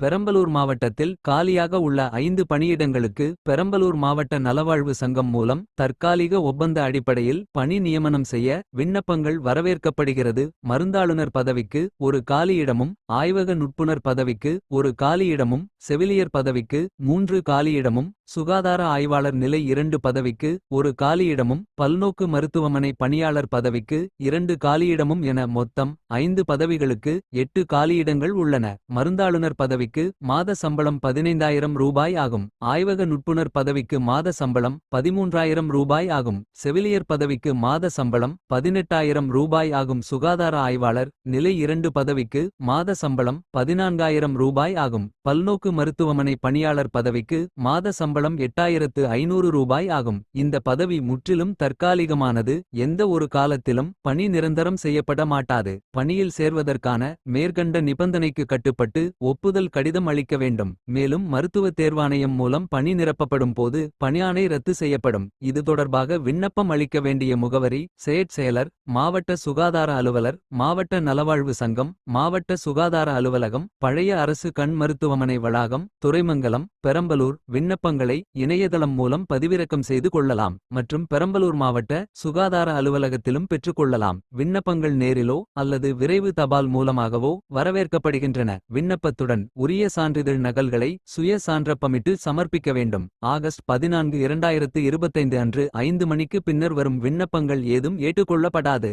பெரம்பலூர் மாவட்டத்தில் காலியாக உள்ள ஐந்து பணியிடங்களுக்கு பெரம்பலூர் மாவட்ட நலவாழ்வு சங்கம் மூலம் தற்காலிக ஒப்பந்த அடிப்படையில் பணி நியமனம் செய்ய விண்ணப்பங்கள் வரவேற்கப்படுகிறது. மருந்தாளுநர் பதவிக்கு ஒரு காலியிடமும் ஆய்வக நுட்புணர் பதவிக்கு ஒரு காலியிடமும் செவிலியர் பதவிக்கு மூன்று காலியிடமும் சுகாதார ஆய்வாளர் நிலை இரண்டு பதவிக்கு ஒரு காலியிடமும் பல்நோக்கு மருத்துவமனை பணியாளர் பதவிக்கு இரண்டு காலியிடமும் என மொத்தம் ஐந்து பதவிகளுக்கு எட்டு காலியிடங்கள் உள்ளன. மருந்தாளுநர் பதவிக்கு மாத சம்பளம் பதினைந்தாயிரம் ரூபாய் ஆகும். ஆய்வக நுட்புணர் பதவிக்கு மாத சம்பளம் பதிமூன்றாயிரம் ரூபாய் ஆகும். செவிலியர் பதவிக்கு மாத சம்பளம் பதினெட்டாயிரம் ரூபாய் ஆகும். சுகாதார ஆய்வாளர் நிலை இரண்டு பதவிக்கு மாத சம்பளம் பதினான்காயிரம் ரூபாய் ஆகும். பல்நோக்கு மருத்துவமனை பணியாளர் பதவிக்கு மாத சம்பளம் எட்டாயிரத்து ஐநூறு ரூபாய் ஆகும். இந்த பதவி முற்றிலும் தற்காலிகமானது. எந்த ஒரு காலத்திலும் பணி நிரந்தரம் செய்யப்பட மாட்டாது. பணியில் சேர்வதற்கான மேற்கண்ட நிபந்தனைக்கு கட்டுப்பட்டு ஒப்புதல் கடிதம் அளிக்க வேண்டும். மேலும் மருத்துவ தேர்வாணையம் மூலம் பணி நிரப்பப்படும் போது பணியாணை ரத்து செய்யப்படும். இது தொடர்பாக விண்ணப்பம் அளிக்க வேண்டிய முகவரி செயற் செயலர் மாவட்ட சுகாதார அலுவலர் மாவட்ட நலவாழ்வு சங்கம் மாவட்ட சுகாதார அலுவலகம் பழைய அரசு கண் மருத்துவமனை வளாகம் துறைமங்கலம் பெரம்பலூர். விண்ணப்பங்களை இணையதளம் மூலம் பதிவிறக்கம் செய்து கொள்ளலாம் மற்றும் பெரம்பலூர் மாவட்ட சுகாதார அலுவலகத்திலும் பெற்றுக்கொள்ளலாம். விண்ணப்பங்கள் நேரிலோ அல்லது விரைவு தபால் மூலமாகவோ வரவேற்கப்படுகின்றன. விண்ணப்பத்துடன் உரிய சான்றிதழ் நகல்களை சுய சான்றப்பமிட்டு சமர்ப்பிக்க வேண்டும். ஆகஸ்ட் பதினான்கு இரண்டாயிரத்து இருபத்தைந்து அன்று ஐந்து மணிக்கு பின்னர் வரும் விண்ணப்பங்கள் ஏதும் ஏற்றுக்கொள்ளப்படாது.